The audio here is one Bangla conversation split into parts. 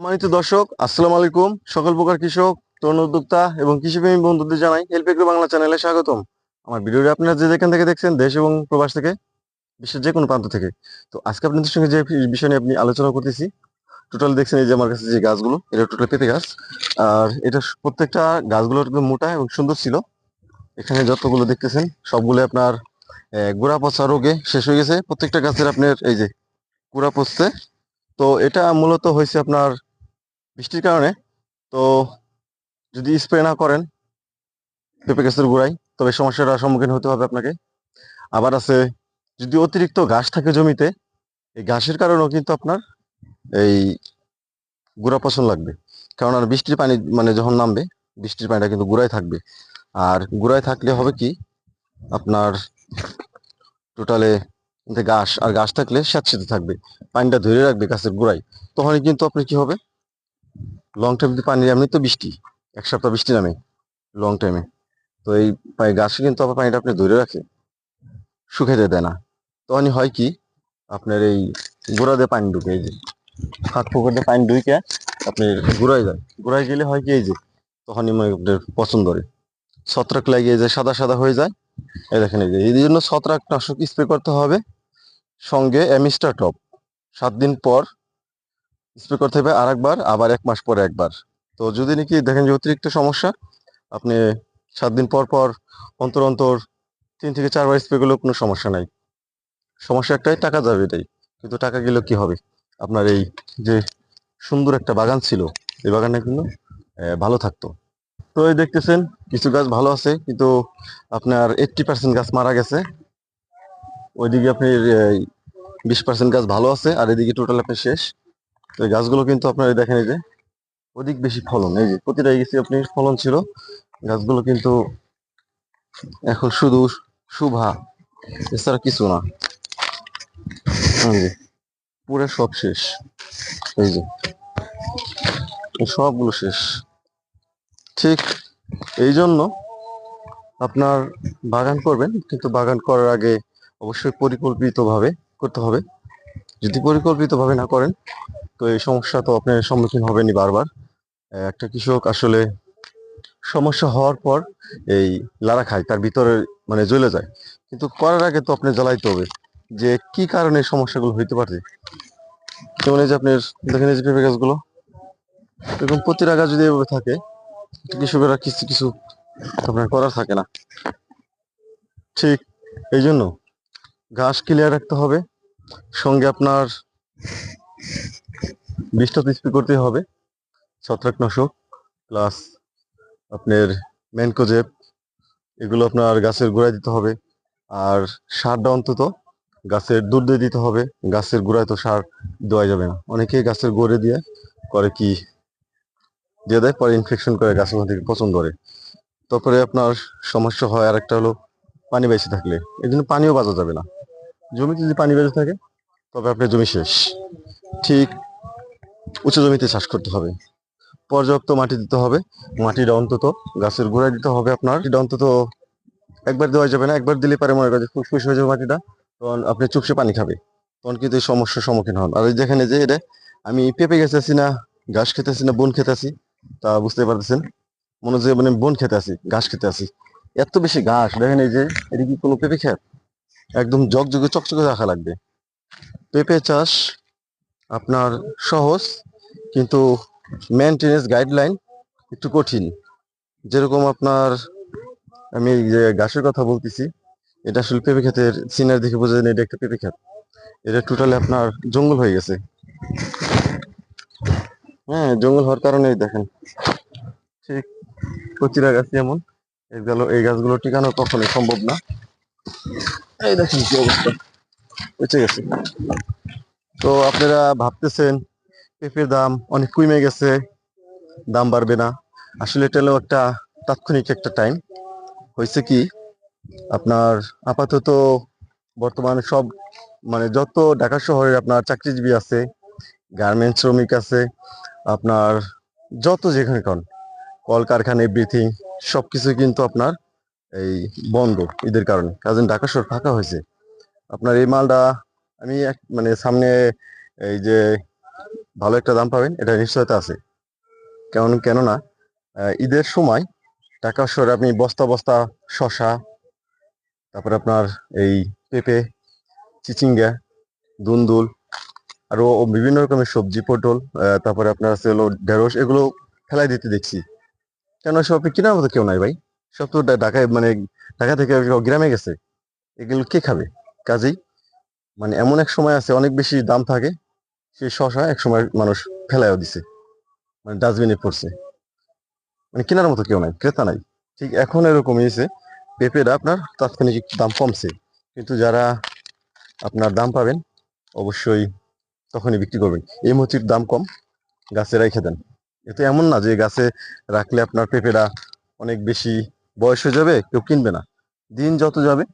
সম্মানিত দর্শক, আসসালামু আলাইকুম। সকল প্রকার কৃষক, তরুণ উদ্যোক্তা এবং কৃষিপ্রেমী বন্ধুদের জানাই হেল্প এগ্রো বাংলা চ্যানেলে স্বাগতম। আমার ভিডিওটি আপনারা যে যেখান থেকে দেখছেন, দেশ এবং প্রবাস থেকে, বিশ্বের যে কোনো প্রান্ত থেকে। তো আজকে আপনাদের সঙ্গে যে বিষয় নিয়ে আপনি আলোচনা করতেছি টোটাল দেখছেন এই যে আমার কাছে যে গাছগুলো, এটা টোটাল পেঁপে গাছ। আর এটা প্রত্যেকটা গাছগুলো একদম মোটা এবং সুন্দর ছিল। এখানে যতগুলো দেখতেছেন সবগুলো আপনার গোড়া পচা রোগে শেষ হয়ে গেছে। প্রত্যেকটা গাছের আপনার এই যে গোড়া পচছে। তো এটা মূলত হয়েছে আপনার বৃষ্টির কারণে, তো যদি স্প্রে না করেন, পেঁপে গাছের গোড়ায়, তবে সমস্যাটার সম্মুখীন হতে হবে আপনাকে। আবার আছে, যদি অতিরিক্ত ঘাস থাকে জমিতে, এই ঘাসের কারণেও কিন্তু আপনার এই গোড়া পছন্দ লাগবে। কারণ আর বৃষ্টির পানি মানে যখন নামবে, বৃষ্টির পানিটা কিন্তু গোড়ায় থাকবে। আর গোড়ায় থাকলে হবে কি, আপনার টোটালে ঘাস, আর ঘাস থাকলে স্যাঁতসেঁতে থাকবে, পানিটা ধরে রাখবে গাছের গোড়ায়। তখনই কিন্তু আপনার কি হবে লং টাইম যদি পানি এমনি তো বৃষ্টি, এক সপ্তাহ বৃষ্টি নামে লং টাইমে তো এই গাছে কিন্তু আবার পানিটা আপনি ধরে রাখে শুকাইতে দেয় না। তখনই হয় কি, আপনার এই গোড়া দিয়ে পানি ঢুকে, এই যে ফাঁক পুকুর দিয়ে পানি ঢুকে আপনি গোড়ায় যায় গোড়ায় গেলে হয় কি, এই যে তখনই মানে আপনার পছন্দ করে ছত্রাক লাগিয়ে যায় সাদা সাদা হয়ে যায়, এই দেখেন এই যে, এই জন্য ছত্রাক নাশক স্প্রে করতে হবে। সঙ্গে অ্যামিস্টার টপ, সাত দিন পর স্প্রে করতে হবে আরেকবার, আবার এক মাস পরে একবার। তো যদি নাকি দেখেন যে অতিরিক্ত সমস্যা, আপনি সাত দিন পর পর, অন্তর অন্তর তিন থেকে চারবার স্প্রে করলেও কোনো সমস্যা নাই। সমস্যা একটাই, টাকা যাবে এটাই। কিন্তু টাকা গেলেও কি হবে? আপনার এই যে সুন্দর একটা বাগান ছিল, এই বাগানটা কিন্তু ভালো থাকতো। তো এই দেখতেছেন, কিছু গাছ ভালো আছে, কিন্তু আপনার এইটটি পার্সেন্ট গাছ মারা গেছে। ওইদিকে আপনি বিশ পার্সেন্ট গাছ ভালো আছে, আর এদিকে টোটাল আপনি শেষ। তো গাছগুলো কিন্তু আপনার দেখেন এই যে, অধিক বেশি ফলন। এই যে প্রতিটা গেছি আপনি ফলন ছিল, গাছগুলো কিন্তু এখন শুধু শুভা, এছাড়া কিছু না। পুরো সব শেষ। এই যে সবগুলো শেষ। ঠিক এই জন্য আপনার বাগান করবেন, কিন্তু বাগান করার আগে অবশ্যই পরিকল্পিতভাবে করতে হবে। যদি পরিকল্পিতভাবে না করেন তো এই সমস্যা তো আপনার সম্মুখীন হবেনই বারবার। একটা কৃষক আসলে সমস্যা হওয়ার পর এই লারা খায়, তার ভিতরে মানে জ্বলে যায়। কিন্তু করার আগে তো আপনি জ্বালাইতে হবে যে কি কারণে সমস্যাগুলো হইতে পারে? যেমন এই যে আপনার, দেখেন এই যে পেঁপে গাছগুলো। এরকম প্রতিটা গাছ যদি এভাবে থাকে কৃষকেরা কিছু কিছু আপনার করার থাকে না। ঠিক এই জন্য ঘাস ক্লিয়ার রাখতে হবে। সঙ্গে আপনার বিষটা স্প্রে করতে হবে। ছত্রাকনাশক প্লাস আপনার ম্যানকোজেপ এগুলো আপনার গাছের গোড়ায় দিতে হবে। আর সারটা অন্তত গাছের দুধ দিয়ে দিতে হবে। গাছের গোড়ায় তো সার দেওয়া যাবে না। অনেকে গাছের গোড়ে দিয়ে করে কি, দিয়ে দেয়, পরে ইনফেকশন করে গাছের থেকে পছন্দ করে তারপরে আপনার সমস্যা হয় আর একটা হলো পানি বেশি থাকলে। এই জন্য পানিও বাজা যাবে না। জমিতে যদি পানি বেঁচে থাকে, তবে আপনার জমি শেষ। ঠিক উঁচু জমিতে চাষ করতে হবে। পর্যাপ্ত মাটি দিতে হবে। মাটিটা অন্তত গাছের গোড়ায় দিতে হবে আপনার। মাটিটা অন্তত একবার দেওয়া যাবে না, একবার দিলে পারে মনে করেন ফুসফুস হয়ে যাবে মাটিটা। তখন আপনি চুপসে পানি খাবে তখন কিন্তু এই সমস্যার সম্মুখীন হন আর যেখানে যে এটা আমি পেঁপে গেতেছি না, ঘাস খেতেছি না, বন খেতেছি তা বুঝতে পারতেছেন? মনে হচ্ছে মানে বন খেতে আছি, ঘাস খেতে আছি। এত বেশি ঘাস, দেখেন এই যে, এটা কি কোনো পেঁপে খেত একদম জগজগে চকচকে রাখা লাগবে। পেঁপে চাষ আপনার সহজ কিন্তু মেনটেনেন্স গাইডলাইন একটু কঠিন। যেরকম আপনার আমি যে গাছের কথা বলতেছি, এটা আসলে পেঁপে ক্ষেতের সিনার দেখে বোঝা যায় এটা একটা পেঁপে এটা টোটালি আপনার জঙ্গল হয়ে গেছে। হ্যাঁ জঙ্গল হওয়ার কারণেই দেখেন। ঠিক কচিরা গাছ যেমন, এই গেল, এই গাছগুলো টিকানো কখনোই সম্ভব না। এই দেখেন কি অবস্থা। বেঁচে গেছে। তো আপনারা ভাবতেছেন, পেঁপের দাম অনেক কমে গেছে, দাম বাড়বে না। আসলে এটা একটা তাৎক্ষণিক একটা টাইম হয়েছে কি, আপনার আপাতত বর্তমানে সব মানে যত ঢাকা শহরে আপনার চাকরিজীবী আছে গার্মেন্টস শ্রমিক আছে, আপনার যত যেখানে কন, কলকারখানা এভরিথিং সবকিছু কিন্তু আপনার এই বন্ধ ঈদের কারণে। কাজে ঢাকা শহর ফাঁকা হয়েছে। আপনার এই মালটা আমি এক মানে সামনে এই যে ভালো একটা দাম পাবেন, এটা নিশ্চয়তা আছে। কেমন, কেননা ঈদের সময় ঢাকা শহরে আপনি বস্তা বস্তা শশা তারপরে আপনার এই পেঁপে, চিচিঙ্গা, দুন্দুল, আরও বিভিন্ন রকমের সবজি, পটল তারপরে আপনার আছে হলো ঢেঁড়স, এগুলো ফেলাই দিতে দেখছি। কেন সব আপনি কেনার মতো কেউ নাই ভাই। সব তো ঢাকায় মানে ঢাকা থেকে গ্রামে গেছে। এগুলো কে খাবে? কাজেই মানে এমন এক সময় আছে, অনেক বেশি দাম থাকে সেই শশা এক সময় মানুষ ফেলাইও দিছে মানে ডাস্টবিনে পড়ছে। মানে কেনার মতো কেউ নাই, ক্রেতা নাই। ঠিক এখন এরকম হয়েছে, পেঁপেটা আপনার তাৎক্ষণিক দাম কমছে, কিন্তু যারা আপনার দাম পাবেন, অবশ্যই তখনই বিক্রি করবেন। এই মুহূর্তে দাম কম, গাছে রেখে দেন। এতে এমন না যে গাছে রাখলে আপনার পেঁপেটা অনেক বেশি বয়স হয়ে যাবে, কেউ কিনবে না। দিন যত যাবে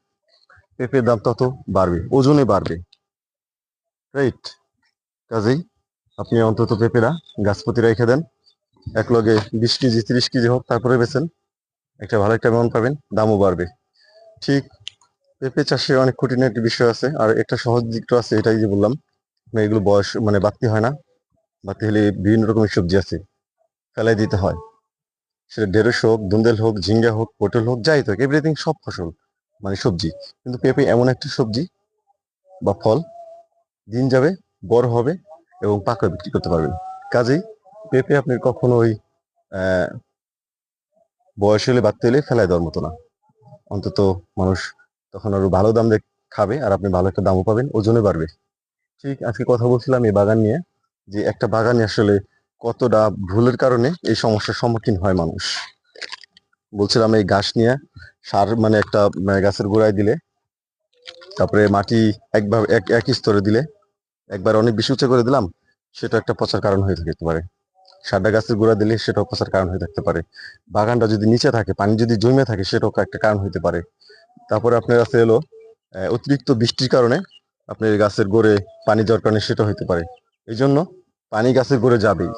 পেঁপের দাম তত বাড়বে ওজনে বাড়বে। রাইট কাজেই আপনি অন্তত পেঁপেরা গাছপতি রেখে দেন। এক লগে বিশ কেজি, তিরিশ কেজি হোক, তারপরে বেছেন একটা ভালো একটা অ্যামাউন্ট পাবেন, দামও বাড়বে। ঠিক, পেঁপে চাষে অনেক কঠিন খুঁটিনাটি বিষয় আছে, আর একটা সহজ দিকটা আছে, এটাই যে বললাম। এগুলো বয়স মানে বাড়তি হয় না। বাড়তি হলে বিভিন্ন রকমের সবজি আছে, ফেলাই দিতে হয়। সেটা ঢেঁড়স হোক দুন্দেল হোক, ঝিঙ্গা হোক, পটল হোক, যাই হোক এভরিথিং সব ফসল। মানে সবজি। কিন্তু পেঁপে এমন একটা সবজি বা ফল, দিন যাবে, বড় হবে এবং পাকা বিক্রি করতে পারবেন। কাজেই পেঁপে আপনি কখনোই, আহ, বয়স হলে বাড়তে হলে ফেলায় দেওয়ার মতো না। অন্তত মানুষ তখন আরও ভালো দাম দিয়ে খাবে আর আপনি ভালো একটা দামও পাবেন ওজনে বাড়বে। ঠিক আজকে কথা বলছিলাম এই বাগান নিয়ে যে একটা বাগানে আসলে কতটা ভুলের কারণে এই সমস্যার সম্মুখীন হয় মানুষ। বলছিলাম এই ঘাস নিয়ে সার মানে একটা গাছের গোড়ায় দিলে, তারপরে মাটি একভাবে, এক, একই স্তরে দিলে, একবার অনেক বেশি উঁচু করে দিলাম, সেটা একটা পচার কারণ হয়ে থাকতে পারে। সারটা গাছের গোড়া দিলে সেটাও পচার কারণ হয়ে থাকতে পারে। বাগানটা যদি নিচে থাকে, পানি যদি জমে থাকে, সেটাও একটা কারণ হতে পারে। তারপরে আপনার আছে এলো অতিরিক্ত বৃষ্টির কারণে আপনার গাছের গোড়ে পানি যাওয়ার কারণে সেটা হতে পারে। এই জন্য পানি গাছের গোড়ে যাবেই।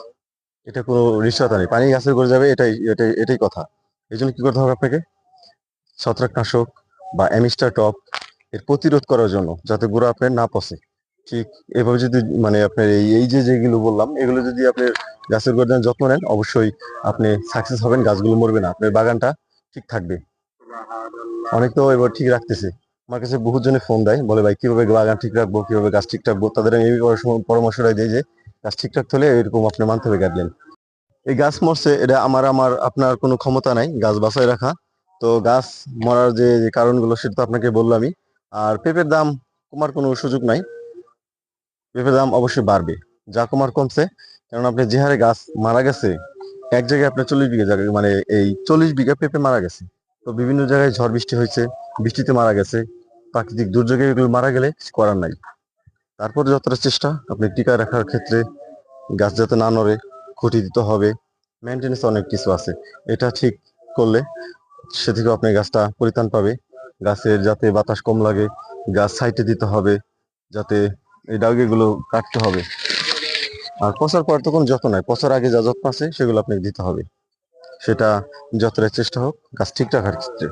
এটা কোনো নিশ্চয়তা নেই। পানি গাছের গোড়ে যাবে, এটাই এটাই এটাই কথা। এই জন্য কি করতে হবে আপনাকে? ছত্রাকনাশক বা অ্যামিস্টার টপ এর প্রতিরোধ করার জন্য যাতে গোড়া আপনার না পচে। ঠিক এভাবে যদি মানে আপনার এই এই যে যেগুলো বললাম, এগুলো যদি আপনার গাছের গোড়া যত্ন নেন, অবশ্যই আপনি সাকসেস হবেন, গাছগুলো মরবে না। আপনার বাগানটা ঠিক থাকবে। অনেক তো এবার ঠিক রাখতেছে। আমার কাছে বহুত জনে ফোন দেয়, বলে, ভাই, কীভাবে বাগান ঠিক রাখব, কীভাবে গাছ ঠিক রাখব? তাদের আমি এই পরামর্শ- দিই যে, গাছ ঠিক রাখতে হলে এরকম আপনি মানতে হবে গাইডলাইন এই গাছ মরছে, এটা আমার আমার, আপনার কোনো ক্ষমতা নাই। গাছ বাঁচায় রাখা। তো গাছ মরার যে কারণগুলো সেটা তো আপনাকে বললামই। আর পেঁপের দাম কমার কোনো সুযোগ নাই। পেঁপের দাম অবশ্যই বাড়বে, যা কমার কমছে। কারণ আপনি যে হারে গাছ মারা গেছে, এক জায়গায় আপনার চল্লিশ বিঘা জায়গায় মানে এই চল্লিশ বিঘা পেঁপে মারা গেছে। তো বিভিন্ন জায়গায় ঝড় বৃষ্টি হয়েছে, বৃষ্টিতে মারা গেছে। প্রাকৃতিক দুর্যোগে এগুলো মারা গেলে করার নাই। তারপর যতটা চেষ্টা, আপনি টিকা রাখার ক্ষেত্রে গাছ যাতে না নড়ে খুঁটি দিতে হবে। মেনটেন্স অনেক কিছু আছে। এটা ঠিক করলে সে থেকে আপনি গাছটা পরিত্রাণ পাবে। গাছের যাতে বাতাস কম লাগে, গাছ সাইটে দিতে হবে, যাতে এই ডাউগেগুলো কাটতে হবে। আর পচার পর তো কোনো যত্ন নাই, পচার আগে যা যত্ন আছে সেগুলো আপনাকে দিতে হবে। সেটা যতটা চেষ্টা হোক, গাছ ঠিক রাখার ক্ষেত্রে।